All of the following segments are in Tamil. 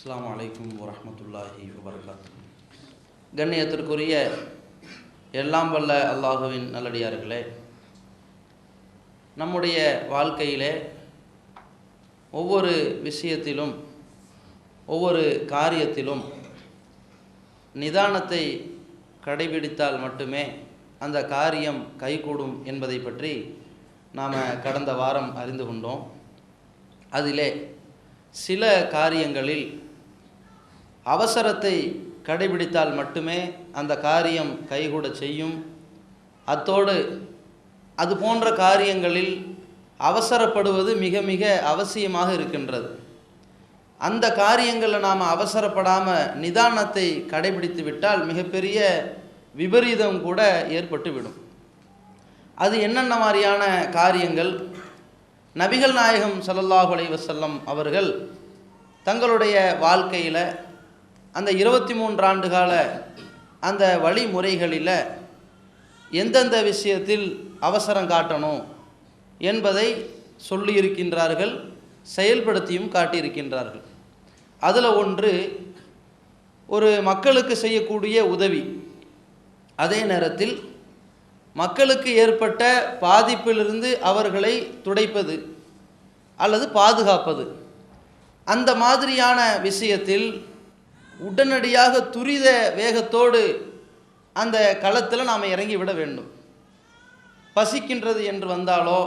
அஸ்லாம் வலைக்கம் வரமத்துல்லாஹி வபரகாத்து கண்ணியத்திற்குரிய எல்லாம் வல்ல அல்லாஹுவின் நல்லடியார்களே நம்முடைய வாழ்க்கையிலே ஒவ்வொரு விஷயத்திலும் ஒவ்வொரு காரியத்திலும் நிதானத்தை கடைபிடித்தால் மட்டுமே அந்த காரியம் கைகூடும் என்பதை பற்றி நாம் கடந்த வாரம் அறிந்து கொண்டோம். அதிலே சில காரியங்களில் அவசரத்தை கடைபிடித்தால் மட்டுமே அந்த காரியம் கைகூட செய்யும். அத்தோடு அது போன்ற காரியங்களில் அவசரப்படுவது மிக மிக அவசியமாக இருக்கின்றது. அந்த காரியங்களில் நாம் அவசரப்படாமல் நிதானத்தை கடைபிடித்து விட்டால் மிகப்பெரிய விபரீதம் கூட ஏற்பட்டுவிடும் அது என்னென்ன மாதிரியான காரியங்கள்? நபிகள் நாயகம் சல்லல்லாஹு அலைவசல்லம் அவர்கள் தங்களுடைய வாழ்க்கையில் அந்த இருபத்தி மூன்று ஆண்டு கால அந்த வழிமுறைகளில் எந்தெந்த விஷயத்தில் அவசரம் காட்டணும் என்பதை சொல்லியிருக்கின்றார்கள் செயல்படுத்தியும் காட்டியிருக்கின்றார்கள். அதில் ஒன்று ஒரு மக்களுக்கு செய்யக்கூடிய உதவி. அதே நேரத்தில் மக்களுக்கு ஏற்பட்ட பாதிப்பிலிருந்து அவர்களை துடைப்பது அல்லது பாதுகாப்பது. அந்த மாதிரியான விஷயத்தில் உடனடியாக துரித வேகத்தோடு அந்த களத்தில் நாம் இறங்கி விட வேண்டும். பசிக்கின்றது என்று வந்தாலோ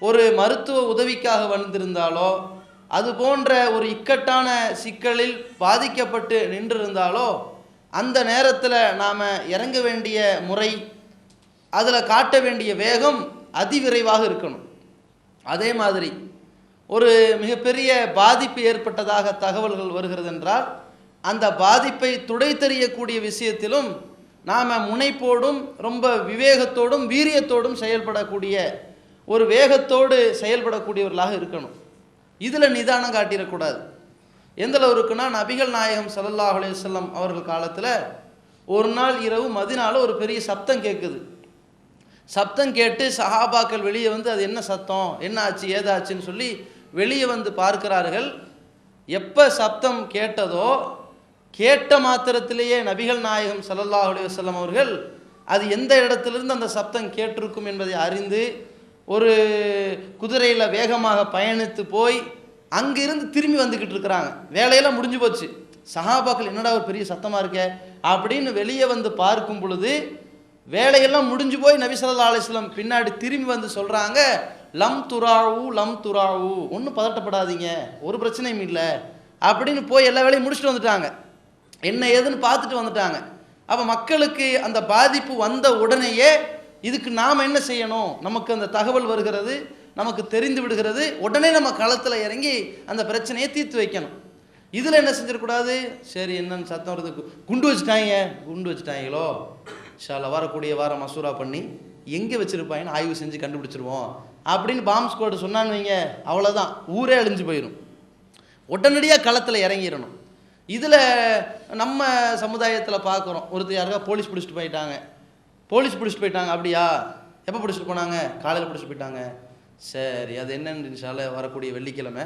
ஒரு மருத்துவ உதவிக்காக வந்திருந்தாலோ அது போன்ற ஒரு இக்கட்டான சிக்கலில் பாதிக்கப்பட்டு நின்றிருந்தாலோ அந்த நேரத்தில் நாம் இறங்க வேண்டிய முறை அதில் காட்ட வேண்டிய வேகம் அதிவிரைவாக இருக்கணும். அதே மாதிரி ஒரு மிகப்பெரிய பாதிப்பு ஏற்பட்டதாக தகவல்கள் வருகிறது என்றால் அந்த பாதிப்பை துடைத்தெறியக்கூடிய விஷயத்திலும் நாம் முனைப்போடும் ரொம்ப விவேகத்தோடும் வீரியத்தோடும் செயல்படக்கூடிய ஒரு வேகத்தோடு செயல்படக்கூடியவர்களாக இருக்கணும். இதில் நிதானம் காட்டிடக்கூடாது. எந்த அளவுக்குன்னா நபிகள் நாயகம் சல்லல்லாஹ் அலைஹி அவர்கள் காலத்தில் ஒரு நாள் இரவு மதினால ஒரு பெரிய சப்தம் கேட்குது சப்தம் கேட்டு சஹாபாக்கள் வெளியே வந்து அது என்ன சத்தம்? என்ன ஆச்சு? ஏதாச்சுன்னு சொல்லி வெளியே வந்து பார்க்கிறார்கள். எப்போ சப்தம் கேட்டதோ கேட்ட மாத்திரத்திலேயே நபிகள் நாயகம் சல்லல்லா அலைஹி அவர்கள் அது எந்த இடத்திலிருந்து அந்த சப்தம் கேட்டிருக்கும் என்பதை அறிந்து ஒரு குதிரையில் வேகமாக பயணித்து போய் அங்கிருந்து திரும்பி வந்துக்கிட்டு இருக்கிறாங்க. வேலையெல்லாம் முடிஞ்சு போச்சு. சஹாபாக்கள் என்னடா ஒரு பெரிய சத்தமாக இருக்கே? அப்படின்னு வெளியே வந்து பார்க்கும் பொழுது வேலையெல்லாம் முடிஞ்சு போய் நபி ஸல்லல்லாஹு அலைஹி பின்னாடி திரும்பி வந்து சொல்கிறாங்க லம் துராவு லம் துராவு ஒன்றும் பதட்டப்படாதீங்க. ஒரு பிரச்சனையும் இல்லை. அப்படின்னு போய் எல்லா வேலையும் முடிச்சுட்டு வந்துட்டாங்க. என்ன ஏதுன்னு பார்த்துட்டு வந்துட்டாங்க. அப்போ மக்களுக்கு அந்த பாதிப்பு வந்த உடனேயே இதுக்கு நாம் என்ன செய்யணும்? நமக்கு அந்த தகவல் வருகிறது நமக்கு தெரிந்து விடுகிறது. உடனே நம்ம களத்தில் இறங்கி அந்த பிரச்சனையை தீர்த்து வைக்கணும். இதில் என்ன செஞ்சிடக்கூடாது? சரி என்னன்னு சத்தம் வருது குண்டு வச்சுட்டாங்க குண்டு வச்சுட்டாங்களோ ஷால வரக்கூடிய வாரம் மசூரா பண்ணி எங்கே வச்சுருப்பாங்கன்னு ஆய்வு செஞ்சு கண்டுபிடிச்சிருவோம். அப்படின்னு பாம்ப் ஸ்குவாடு சொன்னான்னு வைங்க அவ்வளோதான் ஊரே அழிஞ்சு போயிடும் உடனடியாக களத்தில் இறங்கிடணும். இதில் நம்ம சமுதாயத்தில் பார்க்குறோம் ஒருத்தர் யாருக்கா போலீஸ் பிடிச்சிட்டு போயிட்டாங்க. போலீஸ் பிடிச்சிட்டு போயிட்டாங்க அப்படியா? எப்போ பிடிச்சிட்டு போனாங்க? காலையில் பிடிச்சிட்டு போயிட்டாங்க. சரி அது என்னென்னு இன்ஷால்ல வரக்கூடிய வெள்ளிக்கிழமை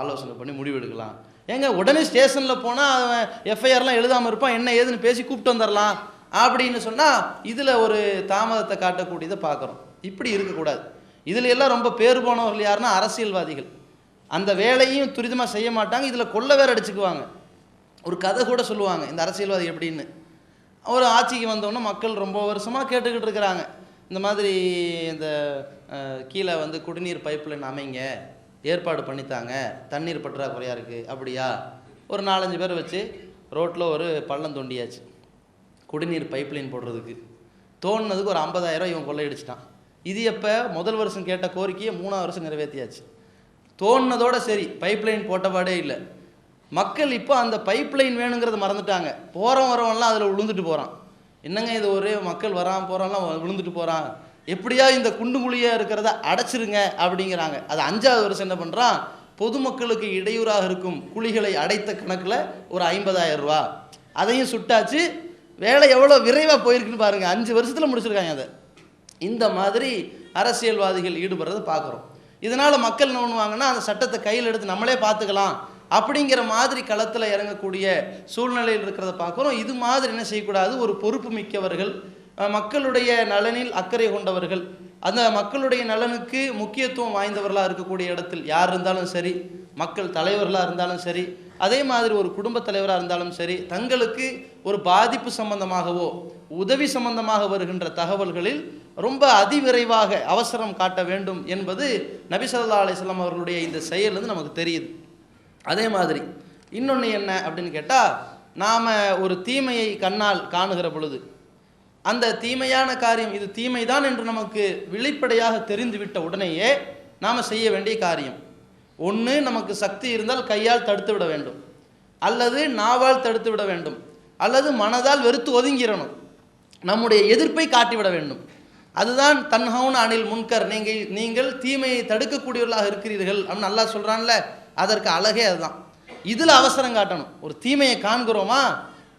ஆலோசனை பண்ணி முடிவு எடுக்கலாம். ஏங்க உடனே ஸ்டேஷனில் போனால் அவன் எஃப்ஐஆர்லாம் எழுதாமல் இருப்பான். என்ன ஏதுன்னு பேசி கூப்பிட்டு வந்துடலாம் அப்படின்னு சொன்னால் இதில் ஒரு தாமதத்தை காட்டக்கூடியதை பார்க்குறோம் இப்படி இருக்கக்கூடாது. இதில் எல்லாம் ரொம்ப பேர் போனவர்கள் யாருன்னா அரசியல்வாதிகள். அந்த வேலையும் துரிதமாக செய்ய மாட்டாங்க. இதில் கொள்ள வேற அடிச்சுக்குவாங்க. ஒரு கதை கூட சொல்லுவாங்க இந்த அரசியல்வாதி எப்படின்னு. ஒரு ஆட்சிக்கு வந்தோன்னே மக்கள் ரொம்ப வருஷமாக கேட்டுக்கிட்டு இருக்கிறாங்க. இந்த மாதிரி இந்த கீழே வந்து குடிநீர் பைப்லைன் அமைங்க ஏற்பாடு பண்ணித்தாங்க தண்ணீர் பற்றாக்குறையாக இருக்குது அப்படியா? ஒரு நாலஞ்சு பேர் வச்சு ரோட்டில் ஒரு பள்ளம் தோண்டியாச்சு குடிநீர் பைப்லைன் போடுறதுக்கு. தோணுனதுக்கு ஒரு ஐம்பதாயிரம் இவன் கொள்ளையடிச்சிட்டான். இது எப்போ? முதல் வருஷம் கேட்ட கோரிக்கையை மூணாவது வருஷம் நிறைவேற்றியாச்சு தோணுனதோட சரி பைப்லைன் போட்டபாடே இல்லை. மக்கள் இப்போ அந்த பைப்லைன் வேணுங்கிறத மறந்துட்டாங்க. போகிறவன் வரவன்லாம் அதில் விழுந்துட்டு போகிறான் என்னங்க இது ஒரே மக்கள் வரான் போகிறான்லாம் விழுந்துட்டு போகிறான் எப்படியா இந்த குண்டு குழியாக இருக்கிறத அடைச்சிருங்க அப்படிங்கிறாங்க. அது அஞ்சாவது வருஷம் என்ன பண்ணுறான் பொதுமக்களுக்கு இடையூறாக இருக்கும் குழிகளை அடைத்த கணக்கில் ஒரு 50000 ரூபா. அதையும் சுட்டாச்சு. வேலை எவ்வளோ விரைவாக போயிருக்குன்னு பாருங்கள் அஞ்சு வருஷத்தில் முடிச்சிருக்காங்க அதை. இந்த மாதிரி அரசியல்வாதிகள் ஈடுபடுறதை பார்க்குறோம். இதனால் மக்கள் என்ன பண்ணுவாங்கன்னா அந்த சட்டத்தை கையில் எடுத்து நம்மளே பார்த்துக்கலாம். அப்படிங்கிற மாதிரி களத்தில் இறங்கக்கூடிய சூழ்நிலையில் இருக்கிறத பார்க்குறோம். இது மாதிரி என்ன செய்யக்கூடாது? ஒரு பொறுப்பு மிக்கவர்கள் மக்களுடைய நலனில் அக்கறை கொண்டவர்கள் அந்த மக்களுடைய நலனுக்கு முக்கியத்துவம் வாய்ந்தவர்களாக இருக்கக்கூடிய இடத்தில் யார் இருந்தாலும் சரி மக்கள் தலைவர்களாக இருந்தாலும் சரி அதே மாதிரி ஒரு குடும்பத் தலைவராக இருந்தாலும் சரி தங்களுக்கு ஒரு பாதிப்பு சம்பந்தமாகவோ உதவி சம்பந்தமாக வருகின்ற தகவல்களில் ரொம்ப அதிவிரைவாக அவசரம் காட்ட வேண்டும் என்பது நபி அலிஸ்லாம் அவர்களுடைய இந்த செயல் வந்து நமக்கு தெரியுது. அதே மாதிரி இன்னொன்று என்ன அப்படின்னு கேட்டால் நாம் ஒரு தீமையை கண்ணால் காணுகிற பொழுது அந்த தீமையான காரியம் இது தீமைதான் என்று நமக்கு வெளிப்படையாக தெரிந்துவிட்ட உடனேயே நாம் செய்ய வேண்டிய காரியம். ஒன்று நமக்கு சக்தி இருந்தால் கையால் தடுத்து விட வேண்டும். அல்லது நாவால் தடுத்து விட வேண்டும். அல்லது மனதால் வெறுத்து ஒதுங்கிடணும். நம்முடைய எதிர்ப்பை காட்டிவிட வேண்டும். அதுதான் தன்ஹவுன் அனில் முன்கர். நீங்கள் நீங்கள் தீமையை தடுக்கக்கூடியவர்களாக இருக்கிறீர்கள் அப்படின்னு நல்லா சொல்கிறான்ல அதற்கு அழகே அதுதான். இதில் அவசரம் காட்டணும். ஒரு தீமையை காண்கிறோமா?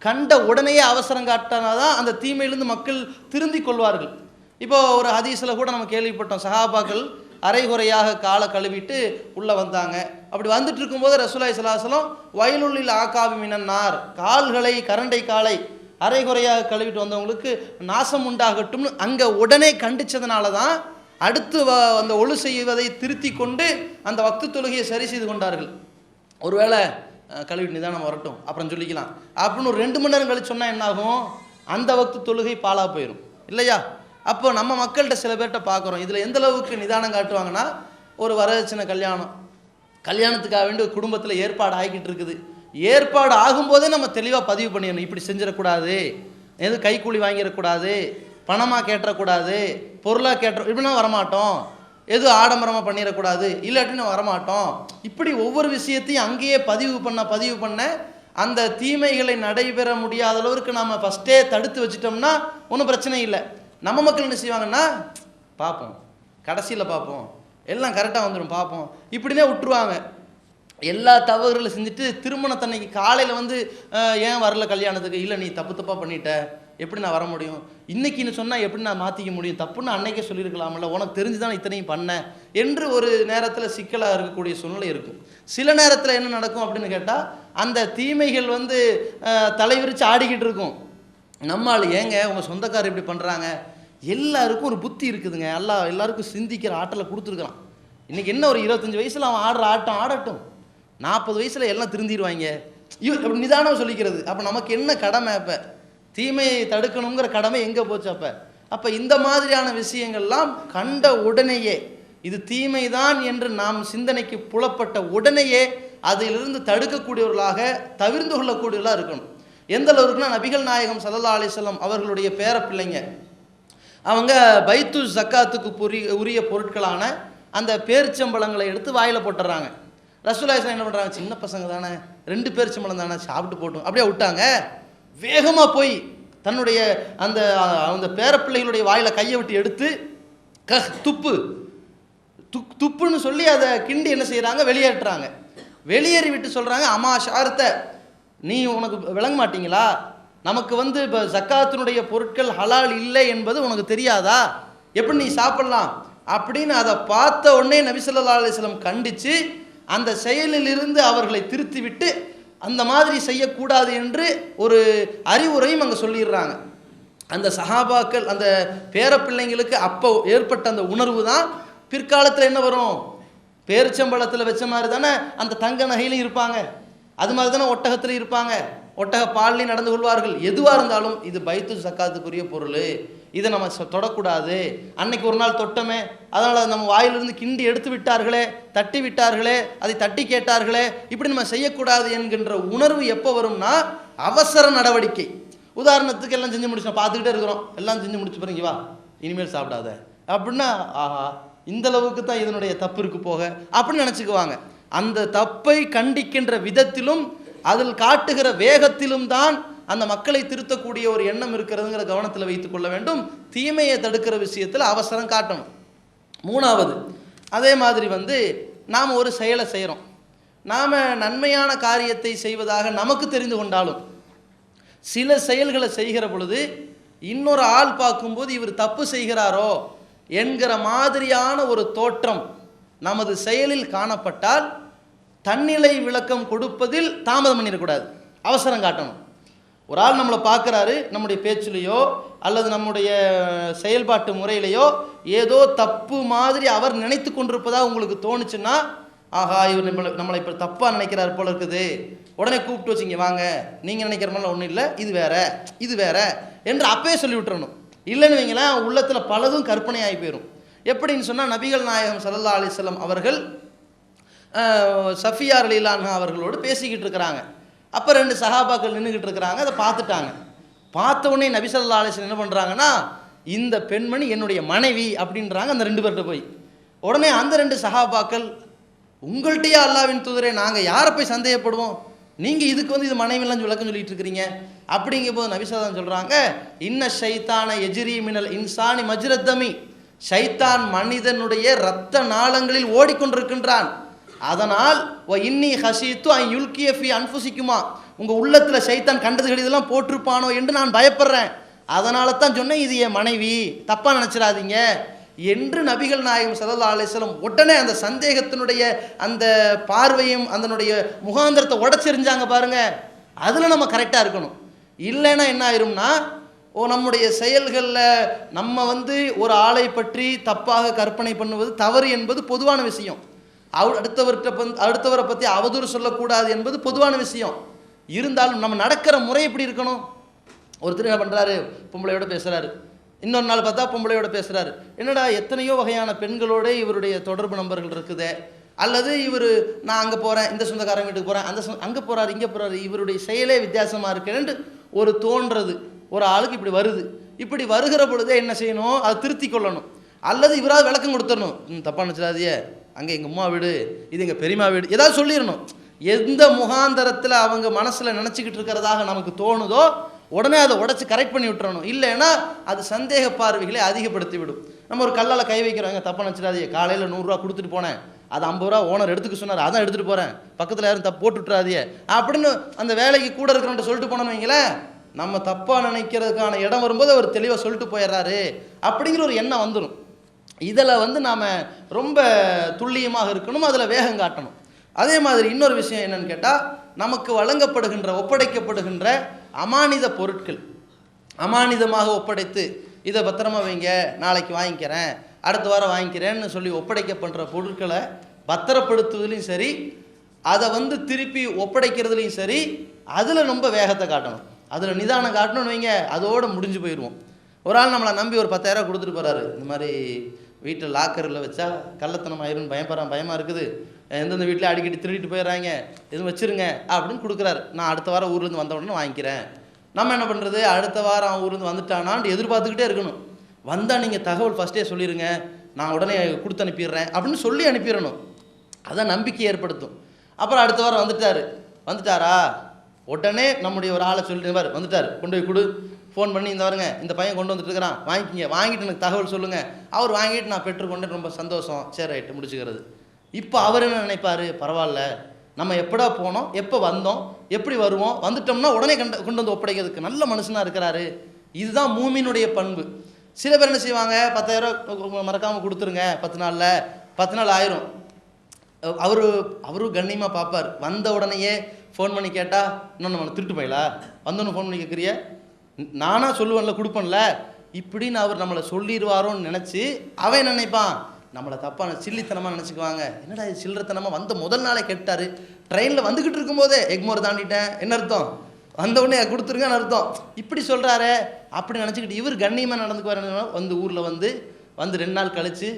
கண்ட உடனேயே அவசரம் காட்டினாதான் அந்த தீமையிலிருந்து மக்கள் திருந்திக் கொள்வார்கள். இப்போ ஒரு ஹதீஸில் கூட நம்ம கேள்விப்பட்டோம். சஹாபாக்கள் அரைகுறையாக காலை கழுவிட்டு உள்ளே வந்தாங்க. அப்படி வந்துட்டு இருக்கும்போது ரசூலாய் சலாஹலம் வயலுள்ளில் ஆக்காவி மினன்னார் கால்களை கரண்டை காலை அரைகுறையாக கழுவிட்டு வந்தவங்களுக்கு நாசம் உண்டாகட்டும்னு அங்கே உடனே கண்டிச்சதுனால தான் அடுத்து வ- அந்த ஒழு செய்வதை திருத்தி கொண்டு அந்த வக்து தொழுகையை சரி செய்து கொண்டார்கள். ஒருவேளை கழுவி நிதானம் வரட்டும். அப்புறம் சொல்லிக்கலாம். அப்படின்னு ஒரு ரெண்டு மணி நேரம் கழிச்சு சொன்னால் என்னாகும்? அந்த வக்து தொழுகை பாழாக போயிடும் இல்லையா? அப்போ நம்ம மக்கள்கிட்ட சில பேர்கிட்ட பார்க்குறோம். இதில் எந்த அளவுக்கு நிதானம் காட்டுவாங்கன்னா ஒரு வரதட்சணை கல்யாணம். கல்யாணத்துக்காக வேண்டி குடும்பத்தில் ஏற்பாடு ஆகிக்கிட்டு இருக்குது. ஏற்பாடு ஆகும்போதே நம்ம தெளிவாக பதிவு பண்ணிடணும். இப்படி செஞ்சிடக்கூடாது. எதுவும் கைக்கூலி வாங்கிடக்கூடாது. பணமாக கேட்டக்கூடாது பொருளாக கேட்ட இப்படின்னா வரமாட்டோம். எதுவும் ஆடம்பரமாக பண்ணிடக்கூடாது இல்லாட்டி நான் வரமாட்டோம். இப்படி ஒவ்வொரு விஷயத்தையும் அங்கேயே பதிவு பண்ண பதிவு பண்ண அந்த தீமைகளை நடைபெற முடியாத அளவுக்கு நம்ம ஃபஸ்ட்டே தடுத்து வச்சிட்டோம்னா ஒன்றும் பிரச்சனை இல்லை. நம்ம மக்கள் என்ன செய்வாங்கன்னா பார்ப்போம் கடைசியில் பார்ப்போம் எல்லாம் கரெக்டாக வந்துடும் பார்ப்போம் இப்படினே விட்டுருவாங்க. எல்லா தவறுகளும் செஞ்சுட்டு திருமணத்தன்னைக்கு காலையில் வந்து ஏன் வரல கல்யாணத்துக்கு? இல்லை நீ தப்பு தப்பாக பண்ணிட்ட. எப்படி நான் வர முடியும்? இன்னைக்குன்னு சொன்னால் எப்படி நான் மாற்றிக்க முடியும்? தப்புன்னு அன்னைக்கே சொல்லியிருக்கலாம்ல. உனக்கு தெரிஞ்சு தான் இத்தனையும் பண்ணேன் என்று ஒரு நேரத்தில் சிக்கலாக இருக்கக்கூடிய சூழ்நிலை இருக்கும். சில நேரத்தில் என்ன நடக்கும் அப்படின்னு கேட்டால் அந்த தீமைகள் வந்து அஹ், தலைவிரிச்சு ஆடிக்கிட்டு இருக்கும். நம்மால் ஏங்க உங்கள் சொந்தக்காரர் இப்படி பண்ணுறாங்க எல்லாருக்கும் ஒரு புத்தி இருக்குதுங்க. எல்லா எல்லாருக்கும் சிந்திக்கிற ஆற்றலை கொடுத்துருக்குறான் இன்றைக்கி என்ன ஒரு இருபத்தஞ்சி வயசில் அவன் ஆடுற ஆட்டம் ஆடட்டும். நாற்பது வயசில் எல்லாம் திருந்திடுவாங்க இவ அப்படி நிதானம் சொல்லிக்கிறது. அப்போ நமக்கு என்ன கடமை அப்போ? தீமையை தடுக்கணுங்கிற கடமை எங்கே போச்சு அப்போ? அப்போ இந்த மாதிரியான விஷயங்கள்லாம் கண்ட உடனேயே இது தீமைதான் என்று நாம் சிந்தனைக்கு புலப்பட்ட உடனேயே அதிலிருந்து தடுக்கக்கூடியவர்களாக தவிர்ந்து கொள்ளக்கூடியவர்களாக இருக்கணும். எந்த அளவுக்குன்னா நபிகள் நாயகம் சல்லல்லா அலிசல்லாம் அவர்களுடைய பேர பிள்ளைங்க அவங்க பைத்து ஜக்காத்துக்கு புரிய உரிய பொருட்களான அந்த பேரிச்சம்பழங்களை எடுத்து வாயில் போட்டுறாங்க. ரசூலாயசன் என்ன பண்ணுறாங்க சின்ன பசங்க தானே ரெண்டு பேரிச்சம்பழம் தானே சாப்பிட்டு போட்டோம். அப்படியே விட்டாங்க. வேகமாக போய் தன்னுடைய அந்த அந்த பேரப்பிள்ளைகளுடைய வாயில் கையை விட்டு எடுத்து க துப்பு. துக் துப்புன்னு சொல்லி அதை கிண்டி என்ன செய்கிறாங்க வெளியேற்றுறாங்க. வெளியேறி விட்டு சொல்கிறாங்க அம்மா ஷாரத்தை நீ உனக்கு விளங்க மாட்டீங்களா? நமக்கு வந்து இப்போ ஜக்காத்தினுடைய பொருட்கள் ஹலால் இல்லை என்பது உனக்கு தெரியாதா? எப்படி நீ சாப்பிட்லாம்? அப்படின்னு அதை பார்த்த உடனே நபிசல்லா அலிஸ்லம் கண்டித்து அந்த செயலிலிருந்து அவர்களை திருத்தி விட்டு அந்த மாதிரி செய்யக்கூடாது என்று ஒரு அறிவுரையும் அங்கே சொல்லிடுறாங்க. அந்த சஹாபாக்கள் அந்த பேரப்பிள்ளைங்களுக்கு அப்போ ஏற்பட்ட அந்த உணர்வு தான் பிற்காலத்தில் என்ன வரும்? பேரிச்சம்பழத்தில் வச்ச மாதிரி தானே அந்த தங்க நகையிலும் இருப்பாங்க. அது மாதிரி தானே ஒட்டகத்தில் இருப்பாங்க. ஒட்டக பால்லையும் நடந்து கொள்வார்கள். எதுவாக இருந்தாலும் இது பைத்து சக்காத்துக்குரிய பொருள். இதை நம்ம தொடக்கூடாது. அன்னைக்கு ஒரு நாள் தொட்டமே அதனால் நம்ம வாயிலிருந்து கிண்டி எடுத்து விட்டார்களே தட்டி விட்டார்களே அதை தட்டி கேட்டார்களே இப்படி நம்ம செய்யக்கூடாது என்கின்ற உணர்வு எப்போ வரும்னா அவசர நடவடிக்கை. உதாரணத்துக்கு எல்லாம் செஞ்சு முடிச்சோம் பார்த்துக்கிட்டே இருக்கிறோம். எல்லாம் செஞ்சு முடிச்சு பாருங்க வா இனிமேல் சாப்பிடாத. அப்படின்னா ஆஹா இந்த அளவுக்கு தான் இதனுடைய தப்பு இருக்கு போக அப்படின்னு நினச்சிக்குவாங்க. அந்த தப்பை கண்டிக்கின்ற விதத்திலும் அதில் காட்டுகிற வேகத்திலும் தான் அந்த மக்களை திருத்தக்கூடிய ஒரு எண்ணம் இருக்கிறதுங்கிற கவனத்தில் வைத்துக் கொள்ள வேண்டும். தீமையை தடுக்கிற விஷயத்தில் அவசரம் காட்டணும். மூணாவது அதே மாதிரி வந்து நாம் ஒரு செயலை செய்கிறோம் நாம் நன்மையான காரியத்தை செய்வதாக நமக்கு தெரிந்து கொண்டாலும் சில செயல்களை செய்கிற பொழுது இன்னொரு ஆள் பார்க்கும்போது இவர் தப்பு செய்கிறாரோ என்கிற மாதிரியான ஒரு தோற்றம் நமது செயலில் காணப்பட்டால் தன்னிலை விளக்கம் கொடுப்பதில் தாமதம் பண்ணிடக்கூடாது. அவசரம் காட்டணும். ஒரு ஆள் நம்மளை பார்க்குறாரு நம்முடைய பேச்சுலேயோ அல்லது நம்முடைய செயல்பாட்டு முறையிலையோ ஏதோ தப்பு மாதிரி அவர் நினைத்து கொண்டிருப்பதாக உங்களுக்கு தோணுச்சுன்னா ஆஹா இவர் நம்மளை நம்மளை இப்போ தப்பாக நினைக்கிறார் போல இருக்குது. உடனே கூப்பிட்டு வச்சிங்க வாங்க நீங்கள் நினைக்கிற மாதிரிலாம் ஒன்றும் இல்லை இது வேற இது வேற என்று அப்பவே சொல்லி விட்டுறணும். இல்லைன்னு வைங்களேன் உள்ளத்தில் பலதும் கற்பனையாகி போயிடும் எப்படின்னு சொன்னால் நபிகள் நாயகம் சல்லா அலிஸ்லாம் அவர்கள் சஃபியார் லீலான்ஹா அவர்களோடு பேசிக்கிட்டு இருக்கிறாங்க. அப்போ ரெண்டு சஹாபாக்கள் நின்றுக்கிட்டு இருக்கிறாங்க அதை பார்த்துட்டாங்க. பார்த்த உடனே நபிசல்லா ஸல்லல்லாஹு என்ன பண்ணுறாங்கன்னா இந்த பெண்மணி என்னுடைய மனைவி அப்படின்றாங்க அந்த ரெண்டு பேர்கிட்ட போய். உடனே அந்த ரெண்டு சஹாபாக்கள் உங்கள்கிட்டயே அல்லாவின் தூதரே நாங்கள் யாரை போய் சந்தேகப்படுவோம்? நீங்கள் இதுக்கு வந்து இது மனைவிலாம் விளக்கம் சொல்லிட்டு இருக்கிறீங்க. அப்படிங்கும் போது நபிசாதான் சொல்கிறாங்க இன்ன ஷைத்தான எஜிரி மினல் இன்சானி மஜ்ரத்தமி ஷைத்தான் மனிதனுடைய இரத்த நாளங்களில் ஓடிக்கொண்டிருக்கின்றான். அதனால் ஓ இன்னி ஹசீத்து ஐ யுல்கிய ஃபி அன்புசிக்குமா உங்கள் உள்ளத்தில் சைத்தான் கண்டதுகள் இதெல்லாம் போட்டிருப்பானோ? என்று நான் பயப்படுறேன். அதனால தான் சொன்னேன் இது என் மனைவி. தப்பாக நினச்சிடாதீங்க. என்று நபிகள் நாயகம் ஸல்லல்லாஹு அலைஹி உடனே அந்த சந்தேகத்தினுடைய அந்த பார்வையும் அதனுடைய முகாந்திரத்தை உடச்செறிஞ்சாங்க பாருங்கள் அதில் நம்ம கரெக்டாக இருக்கணும். இல்லைன்னா என்ன ஆயிரும்னா ஓ நம்முடைய செயல்களில் நம்ம வந்து ஒரு ஆளை பற்றி தப்பாக கற்பனை பண்ணுவது தவறு என்பது பொதுவான விஷயம். அவ அடுத்தவர்கிட்ட பந் அடுத்தவரை பற்றி அவதூறு சொல்லக்கூடாது என்பது பொதுவான விஷயம். இருந்தாலும் நம்ம நடக்கிற முறை எப்படி இருக்கணும்? ஒருத்தர் என்ன பண்ணுறாரு பொம்பளையோட பேசுகிறாரு இன்னொரு நாள் பார்த்தா பொம்பளையோட பேசுகிறாரு என்னடா எத்தனையோ வகையான பெண்களோட இவருடைய தொடர்பு நம்பர்கள் இருக்குதே. அல்லது இவர் நான் அங்கே போகிறேன் இந்த சொந்தக்காரன் வீட்டுக்கு போகிறேன் அந்த அங்கே போகிறாரு இங்கே போகிறாரு இவருடைய செயலே வித்தியாசமாக இருக்குன்னு ஒரு தோன்றது. ஒரு ஆளுக்கு இப்படி வருது. இப்படி வருகிற பொழுதே என்ன செய்யணும்? அதை திருத்தி கொள்ளணும். அல்லது இவராவது விளக்கம் கொடுத்துடணும். ம், தப்பாக நினச்சிடாதியே அங்கே எங்கள் அம்மா வீடு இது எங்கள் பெரியம்மா வீடு ஏதாவது சொல்லிடணும். எந்த முகாந்தரத்தில் அவங்க மனசில் நினச்சிக்கிட்டு இருக்கிறதாக நமக்கு தோணுதோ உடனே அதை உடச்சி கரெக்ட் பண்ணி விட்டுறணும். இல்லைன்னா அது சந்தேக பார்வைகளை அதிகப்படுத்தி விடும் நம்ம ஒரு கல்லால் கை வைக்கிறோங்க தப்பாக நினச்சிடாதீங்க. காலையில் நூறுரூவா கொடுத்துட்டு போனேன். அது ஐம்பது ரூபா ஓனர் எடுத்துக்க சொன்னார் அதான் எடுத்துகிட்டு போகிறேன் பக்கத்தில் யாரும் தப்பு போட்டு விட்டுறாதீங்க. அப்படின்னு அந்த வேலைக்கு கூட இருக்கிறவன்ட்ட சொல்லிட்டு போனோன்னு வைங்களேன் நம்ம தப்பாக நினைக்கிறதுக்கான இடம் வரும்போது அவர் தெளிவாக சொல்லிட்டு போயிடுறாரு. அப்படிங்கிற ஒரு எண்ணம் வந்துடும் இதில் வந்து நாம் ரொம்ப துல்லியமாக இருக்கணும் அதில் வேகம் காட்டணும். அதே மாதிரி இன்னொரு விஷயம் என்னன்னு கேட்டால் நமக்கு வழங்கப்படுகின்ற ஒப்படைக்கப்படுகின்ற அமானித பொருட்கள். அமானிதமாக ஒப்படைத்து இதை பத்திரமா வைங்க நாளைக்கு வாங்கிக்கிறேன் அடுத்த வாரம் வாங்கிக்கிறேன்னு சொல்லி ஒப்படைக்கப்படுற பொருட்களை பத்திரப்படுத்துவதுலையும் சரி அதை வந்து திருப்பி ஒப்படைக்கிறதுலையும் சரி அதில் ரொம்ப வேகத்தை காட்டணும். அதில் நிதானம் காட்டணும்னு வைங்க அதோடு முடிஞ்சு போயிடுவோம் ஒரு ஆள் நம்மளை நம்பி ஒரு பத்தாயிரம் கொடுத்துட்டு போகிறாரு இந்த மாதிரி வீட்டில் லாக்கரில் வச்சா கள்ளத்தனம் ஆயிரும்னு பயப்படுறான் பயமாக இருக்குது. எந்தெந்த வீட்டில் அடிக்கடி திருடிட்டு போயிடுறாங்க. எதுவும் வச்சிருங்க அப்படின்னு கொடுக்குறாரு. நான் அடுத்த வாரம் ஊர்லேருந்து வந்த உடனே வாங்கிக்கிறேன். நம்ம என்ன பண்ணுறது அடுத்த வாரம் அவன் ஊர்லேருந்து வந்துட்டானான்ட்டு எதிர்பார்த்துக்கிட்டே இருக்கணும். வந்தால் நீங்கள் தகவல் ஃபஸ்ட்டே சொல்லிடுங்க நான் உடனே கொடுத்து அனுப்பிடுறேன் அப்படின்னு சொல்லி அனுப்பிடணும். அதான் நம்பிக்கை ஏற்படுத்தும். அப்புறம் அடுத்த வாரம் வந்துட்டார். வந்துட்டாரா? உடனே நம்முடைய ஒரு ஆளை சொல்லிட்டு வந்துட்டார். கொண்டு போய் கொடு. ஃபோன் பண்ணி இந்த வருங்க இந்த பையன் கொண்டு வந்துட்டு இருக்கிறான். வாங்கிக்கிங்க. வாங்கிட்டு எனக்கு தகவல் சொல்லுங்கள் அவர் வாங்கிட்டு நான் பெற்றுக்கொண்டு ரொம்ப சந்தோஷம். சரி ரைட்டு முடிச்சுக்கிறது. இப்போ அவர் என்ன நினைப்பாரு? பரவாயில்ல. நம்ம எப்படா போனோம்? எப்போ வந்தோம்? எப்படி வருவோம்? வந்துட்டோம்னா உடனே கண்டு கொண்டு வந்து ஒப்படைக்கிறதுக்கு நல்ல மனுஷனாக இருக்கிறாரு. இதுதான் மூமினுடைய பண்பு. சில பேர் என்ன செய்வாங்க? பத்தாயிரம் மறக்காமல் கொடுத்துருங்க. பத்து நாளில். பத்து நாள் ஆயிரும். அவர் அவரும் கண்ணியமாக பார்ப்பார் வந்த உடனேயே ஃபோன் பண்ணி கேட்டால் இன்னொன்று திருட்டு போயிலா? வந்தோன்னு ஃபோன் பண்ணி கேட்குறிய நானாக சொல்லுவேன்ல கொடுப்பேன்ல. இப்படின்னு அவர் நம்மளை சொல்லிடுவாரோன்னு நினச்சி அவன் நினைப்பான்? நம்மளை தப்பான சில்லித்தனமாக நினச்சிக்குவாங்க. என்னடா இது சில்லறத்தனமாக வந்த முதல் நாளே கேட்டார். ட்ரெயினில் வந்துக்கிட்டு இருக்கும்போதே எக்மோர் தாண்டிட்டேன். என்ன அர்த்தம்? வந்தவுடனே உடனே கொடுத்துருங்கன்னு அர்த்தம். இப்படி சொல்கிறாரே அப்படி நினச்சிக்கிட்டு இவர் கண்ணியமாக நடந்துக்குவார் வந்து ஊரில் வந்து வந்து ரெண்டு நாள் கழித்து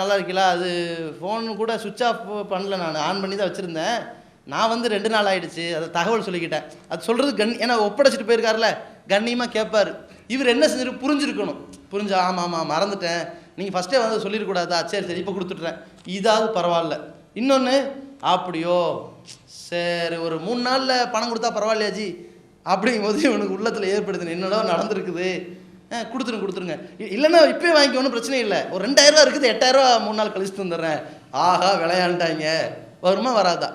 நல்லா இருக்கீங்களா அது ஃபோன் கூட சுவிட்ச் ஆஃப் பண்ணல நான். ஆன் பண்ணி தான் வச்சுருந்தேன். நான் வந்து ரெண்டு நாள் ஆகிடுச்சு அதை தகவல் சொல்லிக்கிட்டேன். அது சொல்கிறது கண் ஏன்னா ஒப்படைச்சிட்டு போயிருக்காருல. கண்ணியமாக கேட்பார் இவர் என்ன செஞ்சிரு புரிஞ்சிருக்கணும். புரிஞ்சா ஆமாம் ஆமாம் மறந்துட்டேன். நீங்கள் ஃபஸ்ட்டே வந்து சொல்லிடக்கூடாதா சரி சரி இப்போ கொடுத்துட்றேன். இதாவது பரவாயில்ல. இன்னொன்று அப்படியோ சரி ஒரு மூணு நாளில் பணம் கொடுத்தா பரவாயில்லையா ஜி அப்படிங்கும்போது இவனுக்கு உள்ளத்தில் ஏற்படுது என்னடோ நடந்திருக்குது. ஆ கொடுத்துருங்க கொடுத்துருங்க. இல்லைன்னா இப்போயே வாங்கிக்க ஒன்றும் பிரச்சனை இல்லை. ஒரு ரெண்டாயிரரூவா இருக்குது எட்டாயிரரூவா மூணு நாள் கழிச்சு வந்துடுறேன் ஆஹா விளையாண்டாங்க வருமா வராதா?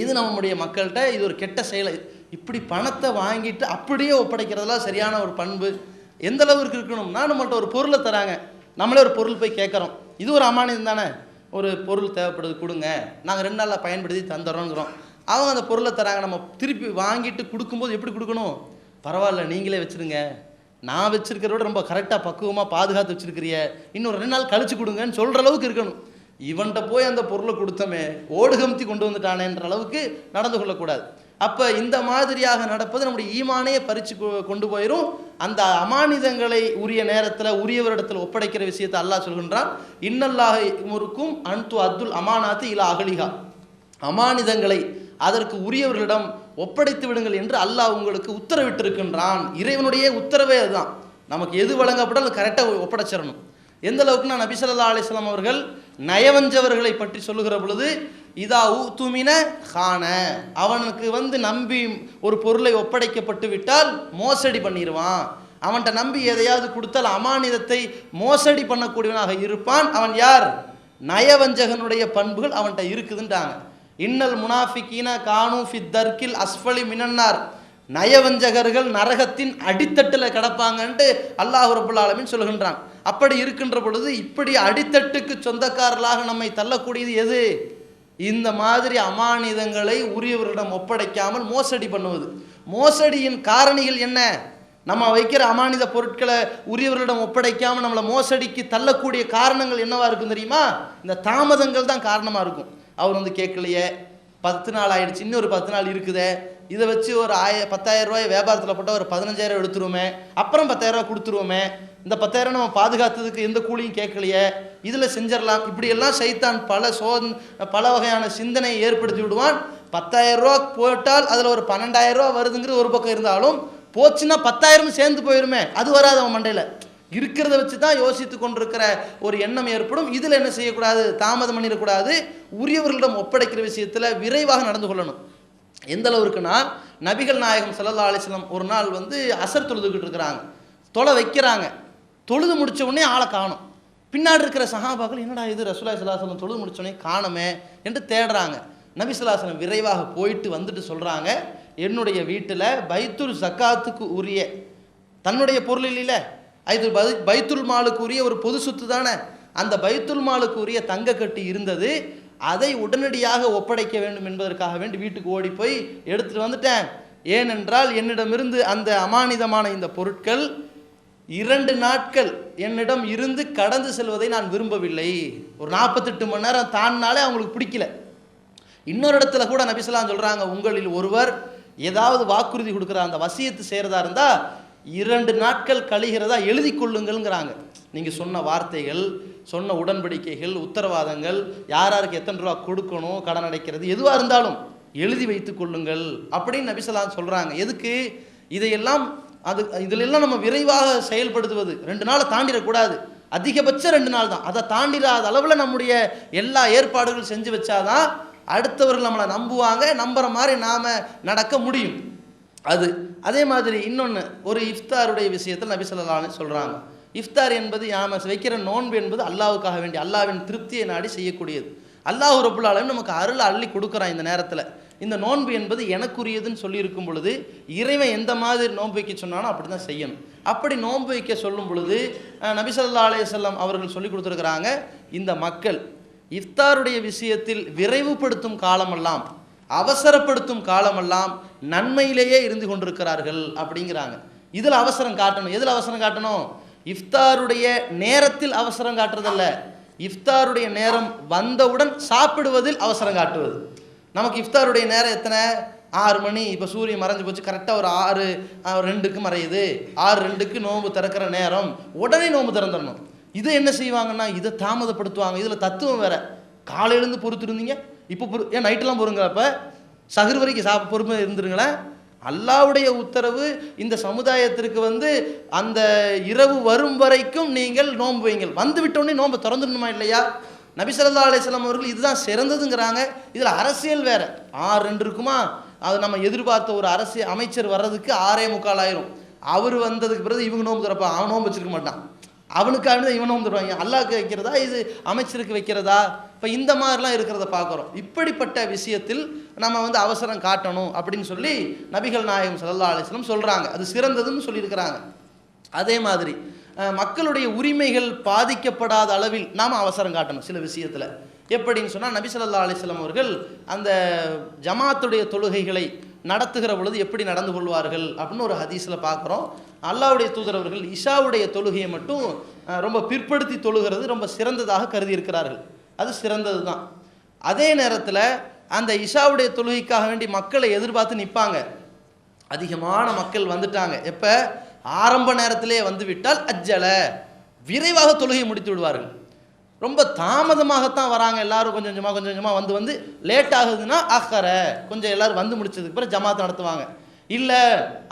இது நம்முடைய மக்கள்கிட்ட இது ஒரு கெட்ட செயலை. இப்படி பணத்தை வாங்கிட்டு அப்படியே ஒப்படைக்கிறதெல்லாம் சரியான ஒரு பண்பு. எந்த அளவுக்கு இருக்கணும்னா நம்மள்ட்ட ஒரு பொருளை தராங்க. நம்மளே ஒரு பொருள் போய் கேட்குறோம். இது ஒரு அமானியம் தானே? ஒரு பொருள் தேவைப்படுது கொடுங்க. நாங்கள் ரெண்டு நாளில் பயன்படுத்தி தந்துடுறோங்கிறோம். அவங்க அந்த பொருளை தராங்க. நம்ம திருப்பி வாங்கிட்டு கொடுக்கும்போது எப்படி கொடுக்கணும்? பரவாயில்ல நீங்களே வச்சுருங்க. நான் வச்சிருக்கிறத விட ரொம்ப கரெக்டாக பக்குவமாக பாதுகாத்து வச்சுருக்கிறிய இன்னும் ரெண்டு நாள் கழிச்சு கொடுங்கன்னு சொல்கிற அளவுக்கு இருக்கணும். இவன்கிட்ட போய் அந்த பொருளை கொடுத்தமே ஓடுகம்தி கொண்டு வந்துட்டானேன்ற அளவுக்கு நடந்து கொள்ளக்கூடாது. அப்போ இந்த மாதிரியாக நடப்பது நம்முடைய ஈமானையே பறித்து கொ- கொண்டு போயிடும் அந்த அமானிதங்களை உரிய நேரத்தில் உரியவரிடத்தில் ஒப்படைக்கிற விஷயத்தை அல்லாஹ் சொல்கின்றான். இன்னல்லாக முறுக்கும் அன்து அப்துல் அமானாத்து இலா அகலிகா அமானிதங்களை அதற்கு உரியவர்களிடம் ஒப்படைத்து விடுங்கள் என்று அல்லாஹ் உங்களுக்கு உத்தரவிட்டிருக்கின்றான். இறைவனுடைய உத்தரவே அதுதான். நமக்கு எது வழங்கப்பட்டாலும் கரெக்டாக ஒப்படைச்சிடணும். எந்த அளவுக்குன்னா நபிசல்லா அலிஸ்லாம் அவர்கள் நயவஞ்சவர்களை பற்றி சொல்லுகிற பொழுது இதா ஊத்துமின கான அவனுக்கு வந்து நம்பி ஒரு பொருளை ஒப்படைக்கப்பட்டு விட்டால் மோசடி பண்ணிடுவான் அவன்கிட்ட நம்பி எதையாவது கொடுத்தால் அமானிதத்தை மோசடி பண்ணக்கூடியவனாக இருப்பான். அவன் யார்? நயவஞ்சகனுடைய பண்புகள் அவன்கிட்ட இருக்குதுன்றாங்க. இன்னல் முனாஃபிகீன கானு ஃபித்தர்கில் அஸ்ஃபலி மினன்னார். நயவஞ்சகர்கள் நரகத்தின் அடித்தட்டில் கிடப்பாங்கன்ட்டு அல்லாஹ் ரபுல் ஆலமின் சொல்கின்றான். அப்படி இருக்கின்ற பொழுது இப்படி அடித்தட்டுக்கு சொந்தக்காரர்களாக நம்மை தள்ளக்கூடியது எது? இந்த மாதிரி அமானிதங்களை உரியவர்களிடம் ஒப்படைக்காமல் மோசடி பண்ணுவது. மோசடியின் காரணிகள் என்ன? நம்ம வைக்கிற அமானித பொருட்களை உரியவர்களிடம் ஒப்படைக்காமல் நம்மளை மோசடிக்கு தள்ளக்கூடிய காரணங்கள் என்னவா இருக்கும் தெரியுமா? இந்த தாமதங்கள் தான் காரணமாக இருக்கும். அவர் வந்து கேட்கலையே பத்து நாள் ஆயிடுச்சு இன்னொரு பத்து நாள் இருக்குதே. இதை வச்சு ஒரு ஆய பத்தாயிரம் ரூபாய் வியாபாரத்தில் போட்டால் ஒரு பதினஞ்சாயிரம் எடுத்துருவோமே. அப்புறம் பத்தாயிரம் ரூபாய் கொடுத்துருவோமே. இந்த பத்தாயிரம் நம்ம பாதுகாத்ததுக்கு எந்த கூலியும் கேட்கலையே இதில் செஞ்சிடலாம். இப்படியெல்லாம் சைத்தான் பல சோதன் பல வகையான சிந்தனையை ஏற்படுத்தி விடுவான். பத்தாயிரம் ரூபா போட்டால் அதில் ஒரு பன்னெண்டாயிரம் ரூபா வருதுங்கிறது ஒரு பக்கம் இருந்தாலும் போச்சுன்னா பத்தாயிரம் சேர்ந்து போயிருமே அது வராது அவன் மண்டையில். இருக்கிறத வச்சு தான் யோசித்து கொண்டிருக்கிற ஒரு எண்ணம் ஏற்படும். இதில் என்ன செய்யக்கூடாது? தாமதம் பண்ணிடக்கூடாது. உரியவர்களிடம் ஒப்படைக்கிற விஷயத்தில் விரைவாக நடந்து கொள்ளணும். எந்த அளவுக்குன்னா நபிகள் நாயகம் சல்லா அலைஹி ஒரு நாள் வந்து அசர் தொழுதுகிட்டு இருக்கிறாங்க. தொலை வைக்கிறாங்க. தொழுது முடித்த உடனே ஆளை காணும். பின்னாடி இருக்கிற சகாபாக்கள் என்னடா இது? ரசூலுல்லாஹி சிலாசலம் தொழுது முடிச்ச காணமே காணுமே என்று தேடுறாங்க. நபி விரைவாக போயிட்டு வந்துட்டு சொல்கிறாங்க என்னுடைய வீட்டில் பைத்துல் சக்காத்துக்கு உரிய தன்னுடைய பொருள் இல்லைல்ல இது பை- பைத்துல் மாலுக்கு உரிய ஒரு பொது சொத்து தானே? அந்த பைத்துல் மாலுக்கு உரிய தங்க கட்டி இருந்தது. அதை உடனடியாக ஒப்படைக்க வேண்டும் என்பதற்காக வேண்டி வீட்டுக்கு ஓடி போய் எடுத்துட்டு வந்துட்டேன். ஏனென்றால் என்னிடமிருந்து அந்த அமானிதமான இந்த பொருட்கள் இரண்டு நாட்கள் என்னிடம் இருந்து கடந்து செல்வதை நான் விரும்பவில்லை. ஒரு நாற்பத்தெட்டு மணி நேரம் தாண்டினாலே அவங்களுக்கு பிடிக்கல. இன்னொரு இடத்துல கூட நபிசலாம் சொல்கிறாங்க உங்களில் ஒருவர் ஏதாவது வாக்குறுதி கொடுக்குற அந்த வசியத்து செய்கிறதா இருந்தால் இரண்டு நாட்கள் கழிகிறதா எழுதி கொள்ளுங்கள்ங்கிறாங்க. நீங்கள் சொன்ன வார்த்தைகள் சொன்ன உடன்படிக்கைகள் உத்தரவாதங்கள் யார் யாருக்கு எத்தனை ரூபா கொடுக்கணும் கடன் அடைக்கிறது எதுவாக இருந்தாலும் எழுதி வைத்து கொள்ளுங்கள் அப்படின்னு நபிசலாம் சொல்கிறாங்க எதுக்கு? இதையெல்லாம் அது இதிலெல்லாம் நம்ம விரைவாக செயல்படுத்துவது. ரெண்டு நாளை தாண்டிடக்கூடாது. அதிகபட்சம் ரெண்டு நாள் தான். அதை தாண்டிடாத அளவில் நம்முடைய எல்லா ஏற்பாடுகளும் செஞ்சு வச்சாதான் அடுத்தவர்கள் நம்மளை நம்புவாங்க நம்புகிற மாதிரி நாம் நடக்க முடியும். அது அதே மாதிரி இன்னொன்று ஒரு இஃப்தாருடைய விஷயத்தில் நபி சொல்கிறாங்க இஃப்தார் என்பது நாம் வைக்கிற நோன்பு என்பது அல்லாவுக்காக வேண்டி அல்லாவின் திருப்தியை நாடி செய்யக்கூடியது. அல்லாஹ் ரபுல் நமக்கு அருளை அள்ளி கொடுக்குறான் இந்த நேரத்தில். இந்த நோன்பு என்பது எனக்குரியதுன்னு சொல்லியிருக்கும் பொழுது இறைவன் எந்த மாதிரி நோன்பு வைக்க சொன்னானோ அப்படி தான் செய்யணும். அப்படி நோன்பு வைக்க சொல்லும் பொழுது நபிசல்லா நபி அவர்கள் சொல்லி கொடுத்துருக்குறாங்க இந்த மக்கள் இஃப்தாருடைய விஷயத்தில் விரைவுபடுத்தும் காலமெல்லாம் அவசரப்படுத்தும் காலமெல்லாம் நன்மையிலேயே இருந்து கொண்டிருக்கிறார்கள் அப்படிங்கிறாங்க. இதில் அவசரம் காட்டணும். எதில் அவசரம் காட்டணும்? இஃப்தாருடைய நேரத்தில் அவசரம் காட்டுறதல்ல. இஃப்தாருடைய நேரம் வந்தவுடன் சாப்பிடுவதில் அவசரம் காட்டுவது. நமக்கு இஃப்தாருடைய நேரம் எத்தனை? ஆறு மணி. இப்போ சூரியன் மறைஞ்சு போச்சு. கரெக்டாக ஒரு ஆறு ரெண்டுக்கு மறையுது. ஆறு ரெண்டுக்கு நோன்பு திறக்கிற நேரம். உடனே நோன்பு திறந்துடணும். இதை என்ன செய்வாங்கன்னா இதை தாமதப்படுத்துவாங்க. இதில் தத்துவம் வேற. காலையிலேருந்து பொறுத்துருந்தீங்க. இப்போ பொறு ஏன் நைட்டெல்லாம் பொறுங்கிறப்ப அப்போ சகுர் வரைக்கும் சாப்ப பொறுமை இருந்துருங்களேன். அல்லாவுடைய உத்தரவு இந்த சமுதாயத்திற்கு வந்து அந்த இரவு வரும் வரைக்கும் நீங்கள் நோன்பு வைங்கள். வந்து விட்டோடனே நோன்பு திறந்துடணுமா இல்லையா? நபி அலிஸ்லாம் அவர்கள் இதுதான் சிறந்ததுங்கிறாங்க. இதில் அரசியல் வேற. ஆறு ரெண்டு இருக்குமா? அது நம்ம எதிர்பார்த்த ஒரு அரசியல் அமைச்சர் வர்றதுக்கு ஆறே முக்கால் ஆயிரும். அவர் வந்ததுக்கு பிறகு இவங்க நோம்பு திறப்பான் அவன் நோம்பு வச்சிருக்க மாட்டான். அவனுக்காக தான் இவன் நோம்பு தருவாங்க அல்லாவுக்கு வைக்கிறதா? இது அமைச்சருக்கு வைக்கிறதா? இப்போ இந்த மாதிரிலாம் இருக்கிறத பார்க்குறோம். இப்படிப்பட்ட விஷயத்தில் நம்ம வந்து அவசரம் காட்டணும் அப்படின்னு சொல்லி நபிகள் நாயகம் சல்லா அலிஸ்லம் சொல்கிறாங்க அது சிறந்ததுன்னு சொல்லியிருக்கிறாங்க. அதே மாதிரி மக்களுடைய உரிமைகள் பாதிக்கப்படாத அளவில் நாம் அவசரம் காட்டணும் சில விஷயத்தில். எப்படின்னு சொன்னால் நபிசல்லா அலிஸ்லாம் அவர்கள் அந்த ஜமாத்துடைய தொழுகைகளை நடத்துகிற பொழுது எப்படி நடந்து கொள்வார்கள் அப்படின்னு ஒரு ஹதீஸில் பார்க்குறோம். அல்லாவுடைய தூதர் அவர்கள் இஷாவுடைய தொழுகையை மட்டும் ரொம்ப பிற்படுத்தி தொழுகிறது ரொம்ப சிறந்ததாக கருதி இருக்கிறார்கள் அது சிறந்தது தான் அதே நேரத்தில் அந்த இஷாவுடைய தொழுகைக்காக வேண்டி மக்களை எதிர்பார்த்து நிற்பாங்க அதிகமான மக்கள் வந்துட்டாங்க. எப்போ? ஆரம்ப நேரத்திலே வந்து விட்டால் அஜ்ஜல. விரைவாக தொழுகை முடித்து விடுவார்கள். ரொம்ப தாமதமாகத்தான் வராங்க. எல்லாரும் கொஞ்சம் கொஞ்சமாக கொஞ்சம் கொஞ்சமாக வந்து வந்து லேட் ஆகுதுன்னா அக்கற கொஞ்சம் எல்லாரும் வந்து முடிச்சதுக்கு பிறகு ஜமாத் நடத்துவாங்க. இல்லை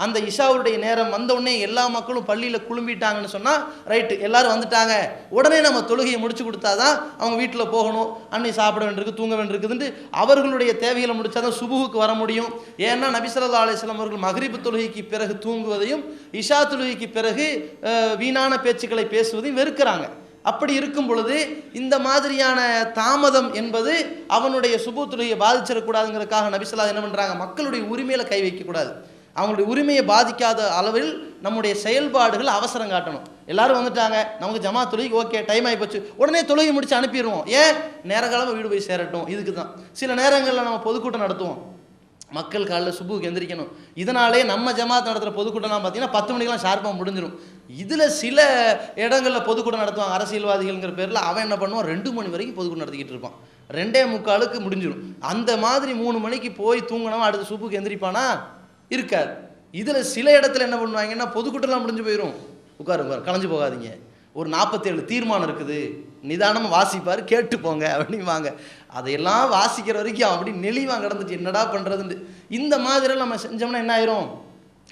அந்த இஷாவுடைய நேரம் வந்தவுடனே எல்லா மக்களும் பள்ளியில் குழும்பிட்டாங்கன்னு சொன்னால் ரைட்டு எல்லாரும் வந்துட்டாங்க. உடனே நம்ம தொழுகையை முடிச்சு கொடுத்தாதான் அவங்க வீட்டில் போகணும். அன்னை சாப்பிட வேண்டியிருக்கு தூங்க வேண்டியிருக்குதுன்ட்டு அவர்களுடைய தேவைகளை முடிச்சாதான் சுபுகுக்கு வர முடியும். ஏன்னா நபிசல்லா ஸல்லல்லாஹு அவர்கள் மகரிப்பு தொழுகைக்கு பிறகு தூங்குவதையும் இஷா தொழுகைக்கு பிறகு வீணான பேச்சுக்களை பேசுவதையும் வெறுக்கிறாங்க. அப்படி இருக்கும் பொழுது இந்த மாதிரியான தாமதம் என்பது அவனுடைய சுபு பாதிச்சிடக்கூடாதுங்கிறதுக்காக நபிசல்லா என்ன பண்ணுறாங்க மக்களுடைய உரிமையில கை வைக்கக்கூடாது. அவங்களுடைய உரிமையை பாதிக்காத அளவில் நம்முடைய செயல்பாடுகள் அவசரம் காட்டணும். எல்லாரும் வந்துட்டாங்க. நமக்கு ஜமா தொழுகி ஓகே டைம் ஆகி போச்சு உடனே தொழுகி முடிச்சு அனுப்பிடுவோம். ஏன்? நேரகாலமாக வீடு போய் சேரட்டும். இதுக்கு தான் சில நேரங்களில் நம்ம பொதுக்கூட்டம் நடத்துவோம். மக்கள் காலைல சுபுக்கு எந்திரிக்கணும். இதனாலே நம்ம ஜமாத் நடத்துகிற பொதுக்கூட்டம்லாம் பார்த்தீங்கன்னா பத்து மணிக்கெல்லாம் ஷார்ப்பாக முடிஞ்சிடும் இதில் சில இடங்களில் பொதுக்கூட்டம் நடத்துவாங்க. அரசியல்வாதிகள்ங்கிற பேரில் அவன் என்ன பண்ணுவான்? ரெண்டு மணி வரைக்கும் பொதுக்கூட்டம் நடத்திக்கிட்டு இருப்பான். ரெண்டே முக்காலுக்கு முடிஞ்சிடும் அந்த மாதிரி மூணு மணிக்கு போய் தூங்கினவன் அடுத்து சுப்புக்கு எந்திரிப்பானா? இருக்காது. இதில் சில இடத்துல என்ன பண்ணுவாங்கன்னா பொதுக்கூட்டம்லாம் முடிஞ்சு போயிடும் உட்காரு உட்காரு கலைஞ்சு போகாதீங்க. ஒரு நாற்பத்தேழு தீர்மானம் இருக்குது. நிதானமாக வாசிப்பார் கேட்டு போங்க அப்படிம்பாங்க. அதையெல்லாம் வாசிக்கிற வரைக்கும் அப்படி நெளிவாங்க கிடந்துட்டு என்னடா பண்ணுறதுன்ட்டு இந்த மாதிரி நம்ம செஞ்சோம்னா என்ன ஆயிரும்?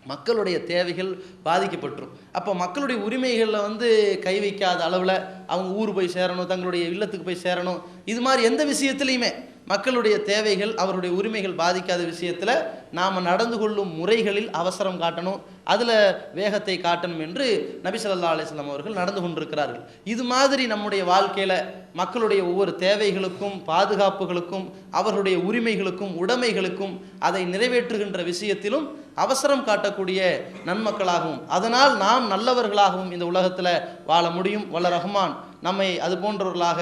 மக்களுடைய தேவைகள் பாதிக்கப்பட்டுரும். அப்போ மக்களுடைய உரிமைகளில் வந்து கை வைக்காத அளவில் அவங்க ஊர் போய் சேரணும் தங்களுடைய இல்லத்துக்கு போய் சேரணும் இது மாதிரி எந்த விஷயத்துலையுமே மக்களுடைய தேவைகள் அவருடைய உரிமைகள் பாதிக்காத விஷயத்தில் நாம் நடந்து கொள்ளும் முறைகளில் அவசரம் காட்டணும் அதில் வேகத்தை காட்டணும் என்று நபி ஸல்லல்லாஹு அவர்கள் நடந்து கொண்டிருக்கிறார்கள். இது மாதிரி நம்முடைய வாழ்க்கையில் மக்களுடைய ஒவ்வொரு தேவைகளுக்கும் பாதுகாப்புகளுக்கும் அவர்களுடைய உரிமைகளுக்கும் உடைமைகளுக்கும் அதை நிறைவேற்றுகின்ற விஷயத்திலும் அவசரம் காட்டக்கூடிய நன்மக்களாகவும் அதனால் நாம் நல்லவர்களாகவும் இந்த உலகத்தில் வாழ முடியும். வல்ல ரஹ்மான் நம்மை அது போன்றவர்களாக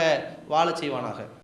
வாழச் செய்வானாக.